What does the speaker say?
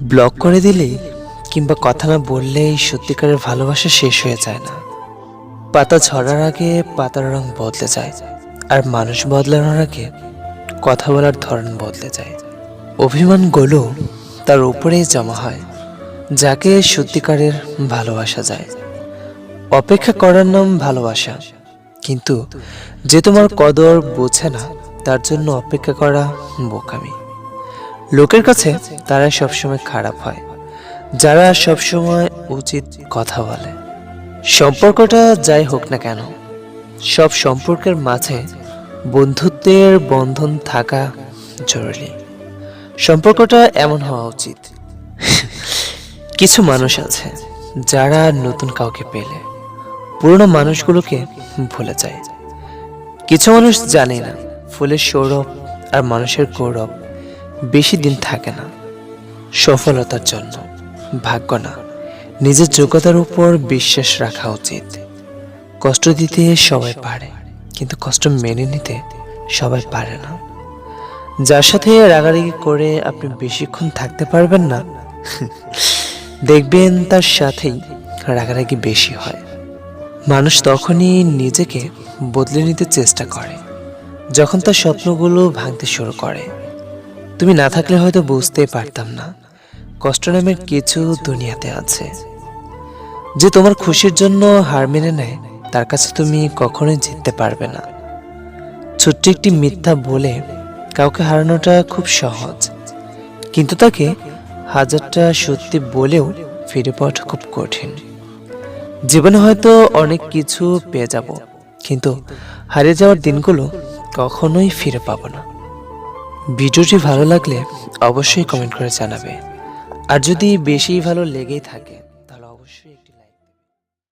Block করে দিলেই কিংবা কথা না বললেই সত্যিকারের ভালোবাসা শেষ হয়ে যায় না। পাতা ঝরার আগে পাতার রং বদলে যায় আর মানুষ বদলানোর আগে কথা বলার ধরন বদলে যায়। অভিমানগুলো তার উপরেই জমা হয়, যাকে সত্যিকারের ভালোবাসা যায়। অপেক্ষা করার নাম ভালোবাসা, কিন্তু যে তোমার কদর বোঝে না, তার জন্য অপেক্ষা করা বোকামি। লোকের কাছে তারা সবসময় খারাপ হয়, যারা সবসময় উচিত কথা বলে। সম্পর্কটা যাই হোক না কেন, সব সম্পর্কের মাঝে বন্ধুত্বের বন্ধন থাকা জরুরি। সম্পর্কটা এমন হওয়া উচিত। কিছু মানুষ আছে যারা নতুন কাউকে পেলে পুরনো মানুষগুলোকে ভুলে যায়। কিছু মানুষ জানে না ফুলের সৌরভ আর মানুষের গৌরব। বেশি দিন থাকে না। সফলতার জন্য। ভাগ্য না। নিজের যোগ্যতার উপর বিশ্বাস রাখা উচিত। কষ্ট দিতে সবাই পারে, কিন্তু কষ্ট মেনে নিতে সবাই পারে না। যার সাথে রাগারাগি করে আপনি বেশিক্ষণ থাকতে পারবেন না, দেখবেন তার সাথেই রাগারাগি বেশি হয়। মানুষ তখনই নিজেকে বদলে নিতে চেষ্টা করে, যখন তার স্বপ্নগুলো ভাঙতে শুরু করে। তুমি না থাকলে হয়তো বুঝতেই পারতাম না। কষ্ট নামের কিছু দুনিয়াতে আছে। যে তোমার খুশির জন্য হার মেনে নেয়, তার কাছে তুমি কখনোই জিততে পারবে না। ছোট্ট একটি মিথ্যা বলে কাউকে হারানোটা খুব সহজ। কিন্তু তাকে হাজারটা সত্যি বলেও ফিরে পাওয়াটা খুব কঠিন। জীবনে হয়তো অনেক কিছু পেয়ে যাব, কিন্তু হারিয়ে যাওয়ার দিনগুলো কখনোই ফিরে পাবো না। ভিডিওটি ভালো লাগলে অবশ্যই কমেন্ট করে জানাবে। আর যদি বেশি ভালো লেগেই থাকে